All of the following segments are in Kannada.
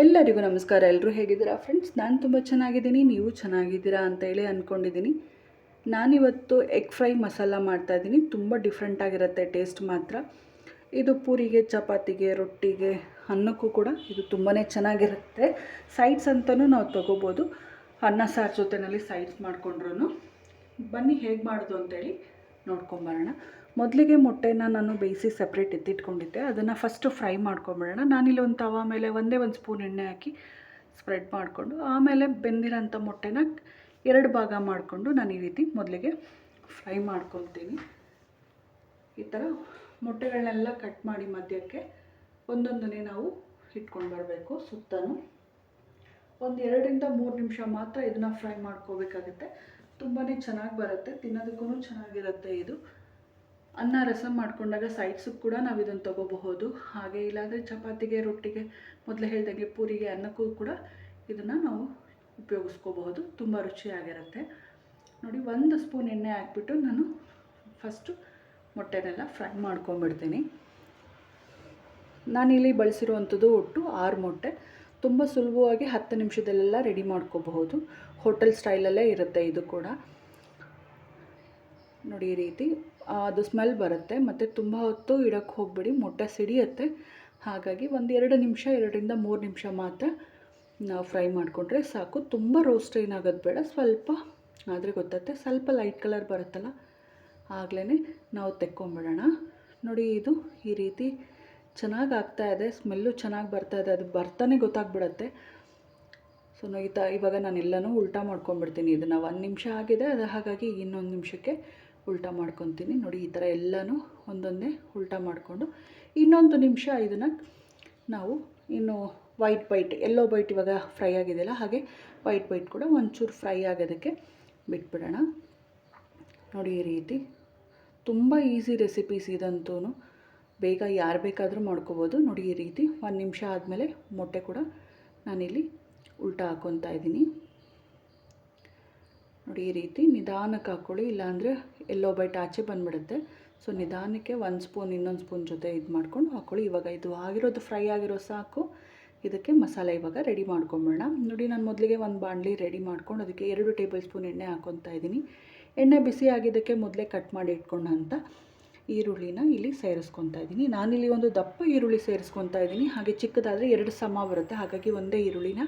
ಎಲ್ಲರಿಗೂ ನಮಸ್ಕಾರ. ಎಲ್ಲರೂ ಹೇಗಿದ್ದೀರಾ? ಫ್ರೆಂಡ್ಸ್, ನಾನು ತುಂಬ ಚೆನ್ನಾಗಿದ್ದೀನಿ. ನೀವು ಚೆನ್ನಾಗಿದ್ದೀರಾ ಅಂತೇಳಿ ಅಂದ್ಕೊಂಡಿದ್ದೀನಿ ನಾನಿವತ್ತು ಎಗ್ ಫ್ರೈ ಮಸಾಲ ಮಾಡ್ತಾಯಿದ್ದೀನಿ ತುಂಬ ಡಿಫ್ರೆಂಟಾಗಿರುತ್ತೆ ಟೇಸ್ಟ್ ಮಾತ್ರ. ಇದು ಪೂರಿಗೆ, ಚಪಾತಿಗೆ, ರೊಟ್ಟಿಗೆ, ಅನ್ನಕ್ಕೂ ಕೂಡ ಇದು ತುಂಬಾ ಚೆನ್ನಾಗಿರುತ್ತೆ. ಸೈಡ್ಸ್ ಅಂತಲೂ ನಾವು ತೊಗೋಬೋದು. ಅನ್ನ, ಸಾರು ಜೊತೆಯಲ್ಲಿ ಸೈಡ್ಸ್ ಮಾಡಿಕೊಂಡ್ರು ಬನ್ನಿ, ಹೇಗೆ ಮಾಡೋದು ಅಂತೇಳಿ ನೋಡ್ಕೊಂಬರೋಣ. ಮೊದಲಿಗೆ ಮೊಟ್ಟೆನ ನಾನು ಬೇಯಿಸಿ ಸಪ್ರೇಟ್ ಎತ್ತಿಟ್ಕೊಂಡಿದ್ದೆ. ಅದನ್ನು ಫಸ್ಟು ಫ್ರೈ ಮಾಡ್ಕೊಂಬಿಡೋಣ. ನಾನಿಲ್ಲಿ ಒಂದು ತವಾ ಮೇಲೆ ಒಂದೇ ಒಂದು ಸ್ಪೂನ್ ಎಣ್ಣೆ ಹಾಕಿ ಸ್ಪ್ರೆಡ್ ಮಾಡಿಕೊಂಡು, ಆಮೇಲೆ ಬೆಂದಿರೋಂಥ ಮೊಟ್ಟೆನ ಎರಡು ಭಾಗ ಮಾಡಿಕೊಂಡು ನಾನು ಈ ರೀತಿ ಮೊದಲಿಗೆ ಫ್ರೈ ಮಾಡ್ಕೊತೀನಿ ಈ ಥರ ಮೊಟ್ಟೆಗಳನ್ನೆಲ್ಲ ಕಟ್ ಮಾಡಿ ಮಧ್ಯಕ್ಕೆ ಒಂದೊಂದನ್ನೇ ನಾವು ಇಟ್ಕೊಂಡು ಬರಬೇಕು ಸುತ್ತಲೂ ಒಂದು ಎರಡರಿಂದ ಮೂರು ನಿಮಿಷ ಮಾತ್ರ ಇದನ್ನು ಫ್ರೈ ಮಾಡ್ಕೋಬೇಕಾಗುತ್ತೆ. ತುಂಬಾ ಚೆನ್ನಾಗಿ ಬರುತ್ತೆ. ತಿನ್ನೋದಕ್ಕೂ ಚೆನ್ನಾಗಿರುತ್ತೆ ಇದು. ಅನ್ನ ರಸಮ್ ಮಾಡ್ಕೊಂಡಾಗ ಸೈಡ್ಸು ಕೂಡ ನಾವು ಇದನ್ನು ತೊಗೋಬಹುದು. ಹಾಗೆ ಇಲ್ಲಾಂದರೆ ಚಪಾತಿಗೆ, ರೊಟ್ಟಿಗೆ ಮೊದಲು ಹೇಳ್ದಂಗೆ ಪೂರಿಗೆ ಅನ್ನಕ್ಕೂ ಕೂಡ ಇದನ್ನು ನಾವು ಉಪಯೋಗಿಸ್ಕೋಬಹುದು. ತುಂಬ ರುಚಿಯಾಗಿರುತ್ತೆ. ನೋಡಿ, ಒಂದು ಸ್ಪೂನ್ ಎಣ್ಣೆ ಹಾಕ್ಬಿಟ್ಟು ನಾನು ಫಸ್ಟು ಮೊಟ್ಟೆನೆಲ್ಲ ಫ್ರೈ ಮಾಡ್ಕೊಂಬಿಡ್ತೀನಿ. ನಾನಿಲ್ಲಿ ಬಳಸಿರುವಂಥದ್ದು ಒಟ್ಟು ಆರು ಮೊಟ್ಟೆ. ತುಂಬ ಸುಲಭವಾಗಿ ಹತ್ತು ನಿಮಿಷದಲ್ಲೆಲ್ಲ ರೆಡಿ ಮಾಡ್ಕೋಬಹುದು. ಹೋಟೆಲ್ ಸ್ಟೈಲಲ್ಲೇ ಇರುತ್ತೆ ಇದು ಕೂಡ. ನೋಡಿ, ಈ ರೀತಿ ಅದು ಸ್ಮೆಲ್ ಬರುತ್ತೆ. ಮತ್ತು ತುಂಬ ಹೊತ್ತು ಇಡೋಕ್ಕೆ ಹೋಗ್ಬೇಡಿ. ಮೊಟ್ಟೆ ಸಿಡಿಯುತ್ತೆ. ಹಾಗಾಗಿ ಒಂದು ಎರಡು ನಿಮಿಷ, ಎರಡರಿಂದ ಮೂರು ನಿಮಿಷ ಮಾತ್ರ ನಾವು ಫ್ರೈ ಮಾಡಿಕೊಂಡ್ರೆ ಸಾಕು. ತುಂಬ ರೋಸ್ಟ್ ಏನಾಗೋದು ಬೇಡ. ಸ್ವಲ್ಪ ಆದರೆ ಗೊತ್ತತ್ತೆ, ಸ್ವಲ್ಪ ಲೈಟ್ ಕಲರ್ ಬರುತ್ತಲ್ಲ ಆಗಲೇ ನಾವು ತೆಕ್ಕೊಂಬಿಡೋಣ. ನೋಡಿ, ಇದು ಈ ರೀತಿ ಚೆನ್ನಾಗಿ ಆಗ್ತಾ ಇದೆ. ಸ್ಮೆಲ್ಲು ಚೆನ್ನಾಗಿ ಬರ್ತಾ ಇದೆ. ಅದು ಬರ್ತಾನೆ ಗೊತ್ತಾಗ್ಬಿಡತ್ತೆ. ಸೊ ನೋಯ್ತಾ ಇವಾಗ ಇವಾಗ ನಾನೆಲ್ಲನೂ ಉಲ್ಟಾ ಮಾಡ್ಕೊಂಬಿಡ್ತೀನಿ ಇದನ್ನು ಒಂದು ನಿಮಿಷ ಆಗಿದೆ. ಅದು ಹಾಗಾಗಿ ಇನ್ನೊಂದು ನಿಮಿಷಕ್ಕೆ ಉಲ್ಟಾ ಮಾಡ್ಕೊತೀನಿ. ನೋಡಿ, ಈ ಥರ ಎಲ್ಲನೂ ಒಂದೊಂದೇ ಉಲ್ಟಾ ಮಾಡಿಕೊಂಡು ಇನ್ನೊಂದು ನಿಮಿಷ ಇದನ್ನು ನಾವು ಇನ್ನು ವೈಟ್ ಬೈಟ್ ಎಲ್ಲೋ ಬೈಟ್ ಇವಾಗ ಫ್ರೈ ಆಗಿದೆಯಲ್ಲ, ಹಾಗೆ ವೈಟ್ ಬೈಟ್ ಕೂಡ ಒಂಚೂರು ಫ್ರೈ ಆಗೋದಕ್ಕೆ ಬಿಟ್ಬಿಡೋಣ. ನೋಡಿ, ಈ ರೀತಿ ತುಂಬ ಈಸಿ ರೆಸಿಪೀಸ್ ಇದಂತೂ ಬೇಗ ಯಾರು ಬೇಕಾದರೂ ಮಾಡ್ಕೋಬೋದು. ನೋಡಿ, ಈ ರೀತಿ ಒಂದು ನಿಮಿಷ ಆದಮೇಲೆ ಮೊಟ್ಟೆ ಕೂಡ ನಾನಿಲ್ಲಿ ಉಲ್ಟಾ ಹಾಕ್ಕೊತಾ ಇದ್ದೀನಿ. ನೋಡಿ ಈ ರೀತಿ ನಿಧಾನಕ್ಕೆ ಹಾಕ್ಕೊಳ್ಳಿ, ಇಲ್ಲಾಂದರೆ ಎಲ್ಲೋ ಬೈಟ್ ಆಚೆ ಬಂದುಬಿಡುತ್ತೆ. ಸೊ ನಿಧಾನಕ್ಕೆ ಒಂದು ಸ್ಪೂನ್ ಇನ್ನೊಂದು ಸ್ಪೂನ್ ಜೊತೆ ಇದು ಮಾಡ್ಕೊಂಡು ಹಾಕ್ಕೊಳ್ಳಿ. ಇವಾಗ ಇದು ಆಗಿರೋದು ಫ್ರೈ ಆಗಿರೋ ಸಾಕು. ಇದಕ್ಕೆ ಮಸಾಲೆ ಇವಾಗ ರೆಡಿ ಮಾಡ್ಕೊಂಬಿಡೋಣ. ನೋಡಿ, ನಾನು ಮೊದಲಿಗೆ ಒಂದು ಬಾಣಲಿ ರೆಡಿ ಮಾಡ್ಕೊಂಡು ಅದಕ್ಕೆ ಎರಡು ಟೇಬಲ್ ಸ್ಪೂನ್ ಎಣ್ಣೆ ಹಾಕ್ಕೊತಾ ಇದ್ದೀನಿ. ಎಣ್ಣೆ ಬಿಸಿ ಆಗಿದ್ದಕ್ಕೆ ಮೊದಲೇ ಕಟ್ ಮಾಡಿ ಇಟ್ಕೊಂಡಂಥ ಈರುಳ್ಳಿನ ಇಲ್ಲಿ ಸೇರಿಸ್ಕೊತಾ ಇದ್ದೀನಿ. ನಾನಿಲ್ಲಿ ಒಂದು ದಪ್ಪ ಈರುಳ್ಳಿ ಸೇರಿಸ್ಕೊತಾ ಇದ್ದೀನಿ. ಹಾಗೆ ಚಿಕ್ಕದಾದರೆ ಎರಡು ಸಮ ಬರುತ್ತೆ. ಹಾಗಾಗಿ ಒಂದೇ ಈರುಳ್ಳಿನ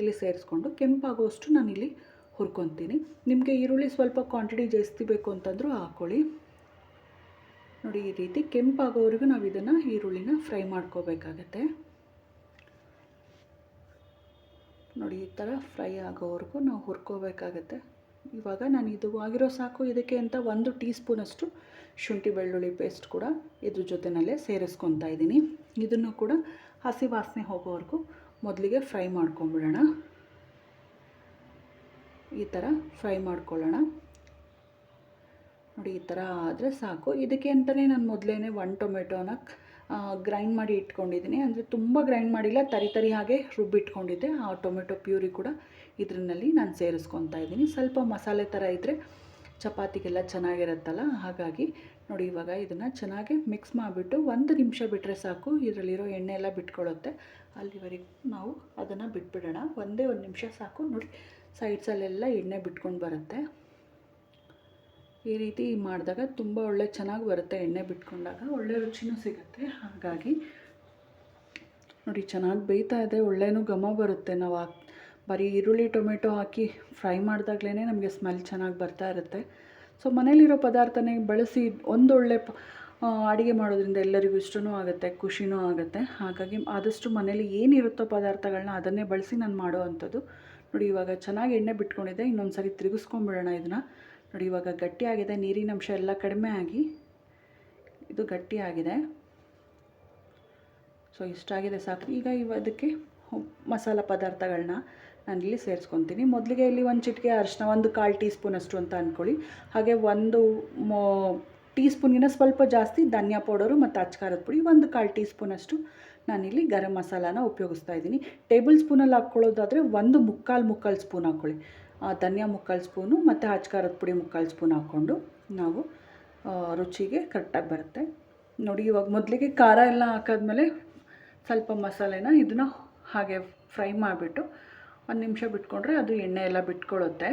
ಇಲ್ಲಿ ಸೇರಿಸ್ಕೊಂಡು ಕೆಂಪಾಗುವಷ್ಟು ನಾನಿಲ್ಲಿ ಹುರ್ಕೊತೀನಿ. ನಿಮಗೆ ಈರುಳ್ಳಿ ಸ್ವಲ್ಪ ಕ್ವಾಂಟಿಟಿ ಜಾಸ್ತಿ ಬೇಕು ಅಂತಂದರೂ ಹಾಕ್ಕೊಳ್ಳಿ ನೋಡಿ, ಈ ರೀತಿ ಕೆಂಪಾಗೋವರೆಗೂ ನಾವು ಇದನ್ನು ಈರುಳ್ಳಿನ ಫ್ರೈ ಮಾಡ್ಕೋಬೇಕಾಗತ್ತೆ. ನೋಡಿ, ಈ ಥರ ಫ್ರೈ ಆಗೋವರೆಗೂ ನಾವು ಹುರ್ಕೋಬೇಕಾಗತ್ತೆ. ಇವಾಗ ನಾನು ಇದು ಆಗಿರೋ ಸಾಕು, ಇದಕ್ಕೆ ಅಂತ ಒಂದು ಟೀ ಸ್ಪೂನಷ್ಟು ಶುಂಠಿ ಬೆಳ್ಳುಳ್ಳಿ ಪೇಸ್ಟ್ ಕೂಡ ಇದ್ರ ಜೊತೆಯಲ್ಲೇ ಸೇರಿಸ್ಕೊತಾ ಇದ್ದೀನಿ ಇದನ್ನು ಕೂಡ ಹಸಿ ವಾಸನೆ ಹೋಗೋವರೆಗೂ ಮೊದಲಿಗೆ ಫ್ರೈ ಮಾಡ್ಕೊಂಬಿಡೋಣ. ಈ ಥರ ಫ್ರೈ ಮಾಡ್ಕೊಳ್ಳೋಣ. ನೋಡಿ, ಈ ಥರ ಆದರೆ ಸಾಕು. ಇದಕ್ಕೆ ಅಂತಲೇ ನಾನು ಮೊದಲೇ ಒನ್ ಟೊಮೆಟೊನ ಗ್ರೈಂಡ್ ಮಾಡಿ ಇಟ್ಕೊಂಡಿದ್ದೀನಿ. ಅಂದರೆ ತುಂಬ ಗ್ರೈಂಡ್ ಮಾಡಿಲ್ಲ, ತರಿ ತರಿ ಹಾಗೆ ರುಬ್ಬಿಟ್ಕೊಂಡಿದ್ದೆ. ಆ ಟೊಮೆಟೊ ಪ್ಯೂರಿ ಕೂಡ ಇದರಲ್ಲಿ ನಾನು ಸೇರಿಸ್ಕೊತಾ ಇದ್ದೀನಿ. ಸ್ವಲ್ಪ ಮಸಾಲೆ ಥರ ಇದ್ದರೆ ಚಪಾತಿಗೆಲ್ಲ ಚೆನ್ನಾಗಿರುತ್ತಲ್ಲ, ಹಾಗಾಗಿ ನೋಡಿ, ಇವಾಗ ಇದನ್ನು ಚೆನ್ನಾಗಿ ಮಿಕ್ಸ್ ಮಾಡಿಬಿಟ್ಟು ಒಂದು ನಿಮಿಷ ಬಿಟ್ಟರೆ ಸಾಕು. ಇದರಲ್ಲಿರೋ ಎಣ್ಣೆ ಎಲ್ಲ ಬಿಟ್ಕೊಳ್ಳುತ್ತೆ. ಅಲ್ಲಿವರೆಗೂ ನಾವು ಅದನ್ನು ಬಿಟ್ಬಿಡೋಣ. ಒಂದೇ ಒಂದು ನಿಮಿಷ ಸಾಕು. ನೋಡಿ ಸೈಡ್ಸಲ್ಲೆಲ್ಲ ಎಣ್ಣೆ ಬಿಟ್ಕೊಂಡು ಬರುತ್ತೆ. ಈ ರೀತಿ ಮಾಡಿದಾಗ ತುಂಬ ಒಳ್ಳೆ ಚೆನ್ನಾಗಿ ಬರುತ್ತೆ ಎಣ್ಣೆ ಬಿಟ್ಕೊಂಡಾಗ. ಒಳ್ಳೆ ರುಚಿನೂ ಸಿಗುತ್ತೆ. ಹಾಗಾಗಿ ನೋಡಿ, ಚೆನ್ನಾಗಿ ಬೇಯ್ತಾ ಇದೆ. ಒಳ್ಳೆಯೂ ಘಮ ಬರುತ್ತೆ. ನಾವು ಹಾಕಿ ಬರೀ ಈರುಳ್ಳಿ, ಟೊಮೆಟೊ ಹಾಕಿ ಫ್ರೈ ಮಾಡಿದಾಗ್ಲೇ ನಮಗೆ ಸ್ಮೆಲ್ ಚೆನ್ನಾಗಿ ಬರ್ತಾ ಇರುತ್ತೆ. ಸೊ, ಮನೇಲಿರೋ ಪದಾರ್ಥನೇ ಬಳಸಿ ಒಂದೊಳ್ಳೆ ಪ ಅಡುಗೆ ಮಾಡೋದ್ರಿಂದ ಎಲ್ಲರಿಗೂ ಇಷ್ಟವೂ ಆಗುತ್ತೆ, ಖುಷಿನೂ ಆಗುತ್ತೆ. ಹಾಗಾಗಿ ಆದಷ್ಟು ಮನೇಲಿ ಏನಿರುತ್ತೋ ಪದಾರ್ಥಗಳನ್ನ ಅದನ್ನೇ ಬಳಸಿ ನಾನು ಮಾಡೋ ಅಂಥದ್ದು. ನೋಡಿ, ಇವಾಗ ಚೆನ್ನಾಗಿ ಎಣ್ಣೆ ಬಿಟ್ಕೊಂಡಿದ್ದೆ ಇನ್ನೊಂದು ಸರಿ ತಿರುಗಿಸ್ಕೊಂಬಿಡೋಣ ಇದನ್ನು. ನೋಡಿ, ಇವಾಗ ಗಟ್ಟಿಯಾಗಿದೆ ನೀರಿನ ಅಂಶ ಎಲ್ಲ ಕಡಿಮೆ ಆಗಿ ಇದು ಗಟ್ಟಿಯಾಗಿದೆ ಸೊ ಇಷ್ಟಾಗಿದೆ ಸಾಕು. ಈಗ ಇವದಕ್ಕೆ ಮಸಾಲ ಪದಾರ್ಥಗಳನ್ನ ನಾನು ಇಲ್ಲಿ ಸೇರಿಸ್ಕೊತೀನಿ. ಮೊದಲಿಗೆ ಇಲ್ಲಿ ಒಂದು ಚಿಟಿಕೆ ಅರಿಶಿನ, ಒಂದು ಕಾಲು ಟೀ ಸ್ಪೂನಷ್ಟು ಅಂತ ಅಂದ್ಕೊಳ್ಳಿ ಹಾಗೆ ಒಂದು ಮೋ ಟೀ ಸ್ಪೂನಿನ ಸ್ವಲ್ಪ ಜಾಸ್ತಿ ಧನಿಯಾ ಪೌಡರು ಮತ್ತು ಅಚ್ಕಾರದ ಪುಡಿ, ಒಂದು ಕಾಲು ಟೀ ಸ್ಪೂನಷ್ಟು ನಾನಿಲ್ಲಿ ಗರಂ ಮಸಾಲಾನ ಉಪಯೋಗಿಸ್ತಾ ಇದ್ದೀನಿ. ಟೇಬಲ್ ಸ್ಪೂನಲ್ಲಿ ಹಾಕ್ಕೊಳ್ಳೋದಾದರೆ ಒಂದು ಮುಕ್ಕಾಲು ಮುಕ್ಕಾಲು ಸ್ಪೂನ್ ಹಾಕ್ಕೊಳ್ಳಿ. ಧನಿಯಾ ಮುಕ್ಕಾಲು ಸ್ಪೂನು ಮತ್ತು ಅಚ್ಕಾರದ ಪುಡಿ ಮುಕ್ಕಾಲು ಸ್ಪೂನ್ ಹಾಕ್ಕೊಂಡು ನಾವು ರುಚಿಗೆ ಕರೆಕ್ಟಾಗಿ ಬರುತ್ತೆ. ನೋಡಿ, ಇವಾಗ ಮೊದಲಿಗೆ ಖಾರ ಎಲ್ಲ ಹಾಕಾದ್ಮೇಲೆ ಸ್ವಲ್ಪ ಮಸಾಲೆನ ಇದನ್ನು ಹಾಗೆ ಫ್ರೈ ಮಾಡಿಬಿಟ್ಟು ಒಂದು ನಿಮಿಷ ಬಿಟ್ಕೊಂಡ್ರೆ ಅದು ಎಣ್ಣೆ ಎಲ್ಲ ಬಿಟ್ಕೊಳ್ಳುತ್ತೆ.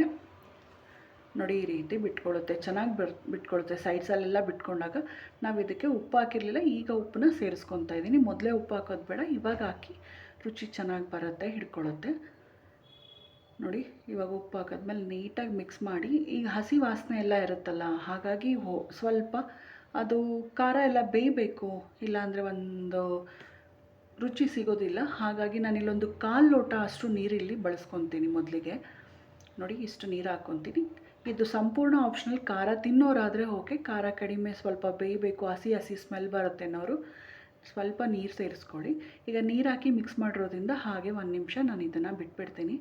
ನೋಡಿ ಈ ರೀತಿ ಬಿಟ್ಕೊಳ್ಳುತ್ತೆ, ಚೆನ್ನಾಗಿ ಬರ್, ಬಿಟ್ಕೊಳ್ಳುತ್ತೆ. ಸೈಡ್ಸಲ್ಲೆಲ್ಲ ಬಿಟ್ಕೊಂಡಾಗ ನಾವು ಇದಕ್ಕೆ ಉಪ್ಪು ಹಾಕಿರಲಿಲ್ಲ, ಈಗ ಉಪ್ಪನ್ನ ಸೇರಿಸ್ಕೊತಾ ಇದ್ದೀನಿ ಮೊದಲೇ ಉಪ್ಪು ಹಾಕೋದು ಬೇಡ, ಇವಾಗ ಹಾಕಿ ರುಚಿ ಚೆನ್ನಾಗಿ ಬರುತ್ತೆ, ಹಿಡ್ಕೊಳ್ಳುತ್ತೆ. ನೋಡಿ, ಇವಾಗ ಉಪ್ಪು ಹಾಕಿದ್ಮೇಲೆ ನೀಟಾಗಿ ಮಿಕ್ಸ್ ಮಾಡಿ, ಈಗ ಹಸಿ ವಾಸನೆ ಎಲ್ಲ ಇರುತ್ತಲ್ಲ, ಹಾಗಾಗಿ ಹೋ, ಸ್ವಲ್ಪ ಅದು ಖಾರ ಎಲ್ಲ ಬೇಯಬೇಕು, ಇಲ್ಲಾಂದರೆ ಒಂದು ರುಚಿ ಸಿಗೋದಿಲ್ಲ. ಹಾಗಾಗಿ ನಾನು ಇಲ್ಲೊಂದು ಕಾಲು ಲೋಟ ಅಷ್ಟು ನೀರಿಲ್ಲಿ ಬಳಸ್ಕೊತೀನಿ ಮೊದಲಿಗೆ. ನೋಡಿ, ಇಷ್ಟು ನೀರು ಹಾಕ್ಕೊತೀನಿ ಇದು ಸಂಪೂರ್ಣ ಆಪ್ಷನಲ್ ಖಾರ ತಿನ್ನೋರಾದರೆ ಓಕೆ ಖಾರ ಕಡಿಮೆ ಸ್ವಲ್ಪ ಬೇಯಬೇಕು, ಹಸಿ ಹಸಿ ಸ್ಮೆಲ್ ಬರುತ್ತೆ ಅನ್ನೋರು ಸ್ವಲ್ಪ ನೀರು ಸೇರಿಸ್ಕೊಳ್ಳಿ. ಈಗ ನೀರು ಹಾಕಿ ಮಿಕ್ಸ್ ಮಾಡಿರೋದ್ರಿಂದ ಹಾಗೆ ಒಂದು ನಿಮಿಷ ನಾನು ಇದನ್ನು ಬಿಟ್ಬಿಡ್ತೀನಿ.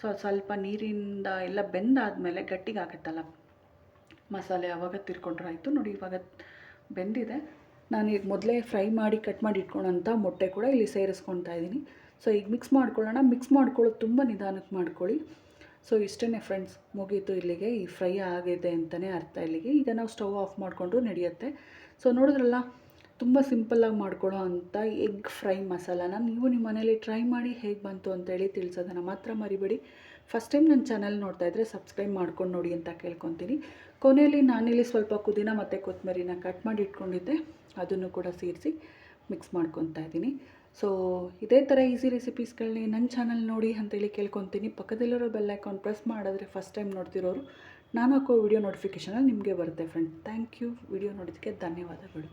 ಸೊ ಸ್ವಲ್ಪ ನೀರಿಂದ ಎಲ್ಲ ಬೆಂದಾದಮೇಲೆ ಗಟ್ಟಿಗೆ ಆಗುತ್ತಲ್ಲ? ಮಸಾಲೆ ಆವಾಗ ತಿರ್ಕೊಂಡ್ರೆ ಆಯಿತು ನೋಡಿ, ಇವಾಗ ಬೆಂದಿದೆ. ನಾನು ಈಗ ಮೊದಲೇ ಫ್ರೈ ಮಾಡಿ ಕಟ್ ಮಾಡಿ ಇಟ್ಕೊಳ್ಳೋಂಥ ಮೊಟ್ಟೆ ಕೂಡ ಇಲ್ಲಿ ಸೇರಿಸ್ಕೊತಾ ಇದ್ದೀನಿ ಸೊ ಈಗ ಮಿಕ್ಸ್ ಮಾಡ್ಕೊಳ್ಳೋಣ. ಮಿಕ್ಸ್ ಮಾಡ್ಕೊಳ್ಳೋದು ತುಂಬ ನಿಧಾನಕ್ಕೆ ಮಾಡ್ಕೊಳ್ಳಿ. ಸೊ ಇಷ್ಟೇ ಫ್ರೆಂಡ್ಸ್ ಮುಗೀತು ಇಲ್ಲಿಗೆ. ಈ ಫ್ರೈ ಆಗಿದೆ ಅಂತಲೇ ಅರ್ಥ ಇಲ್ಲಿಗೆ. ಈಗ ನಾವು ಸ್ಟವ್ ಆಫ್ ಮಾಡಿಕೊಂಡು ನಡೆಯುತ್ತೆ. ಸೊ ನೋಡಿದ್ರಲ್ಲ, ತುಂಬ ಸಿಂಪಲ್ಲಾಗಿ ಮಾಡ್ಕೊಳ್ಳೋ ಅಂಥ ಎಗ್ ಫ್ರೈ ಮಸಾಲಾನ ನೀವು ನಿಮ್ಮ ಮನೇಲಿ ಟ್ರೈ ಮಾಡಿ ಹೇಗೆ ಬಂತು ಅಂತೇಳಿ ತಿಳಿಸೋದನ್ನು ಮಾತ್ರ ಮರಿಬೇಡಿ. ಫಸ್ಟ್ ಟೈಮ್ ನನ್ನ ಚಾನಲ್ ನೋಡ್ತಾ ಇದ್ದರೆ ಸಬ್ಸ್ಕ್ರೈಬ್ ಮಾಡ್ಕೊಂಡು ನೋಡಿ ಅಂತ ಕೇಳ್ಕೊತೀನಿ. ಕೊನೆಯಲ್ಲಿ ನಾನಿಲ್ಲಿ ಸ್ವಲ್ಪ ಪುದೀನ ಮತ್ತು ಕೊತ್ತಂಬರಿನ ಕಟ್ ಮಾಡಿ ಇಟ್ಕೊಂಡಿದ್ದೆ. ಅದನ್ನು ಕೂಡ ಸೇರಿಸಿ ಮಿಕ್ಸ್ ಮಾಡ್ಕೊತಾ ಇದ್ದೀನಿ. ಸೊ ಇದೇ ಥರ ಈಸಿ ರೆಸಿಪೀಸ್ಗಳನ್ನ ನನ್ನ ಚಾನಲ್ ನೋಡಿ ಅಂತೇಳಿ ಕೇಳ್ಕೊತೀನಿ. ಪಕ್ಕದಲ್ಲಿರೋ ಬೆಲ್ ಐಕಾನ್ ಪ್ರೆಸ್ ಮಾಡಿದ್ರೆ ಫಸ್ಟ್ ಟೈಮ್ ನೋಡ್ತಿರೋರು, ನಾನು ಹಾಕೋ ವಿಡಿಯೋ ನೋಟಿಫಿಕೇಷನಲ್ಲಿ ನಿಮಗೆ ಬರುತ್ತೆ ಫ್ರೆಂಡ್ ಥ್ಯಾಂಕ್ ಯು ವಿಡಿಯೋ ನೋಡಿದ್ದಕ್ಕೆ ಧನ್ಯವಾದಗಳು.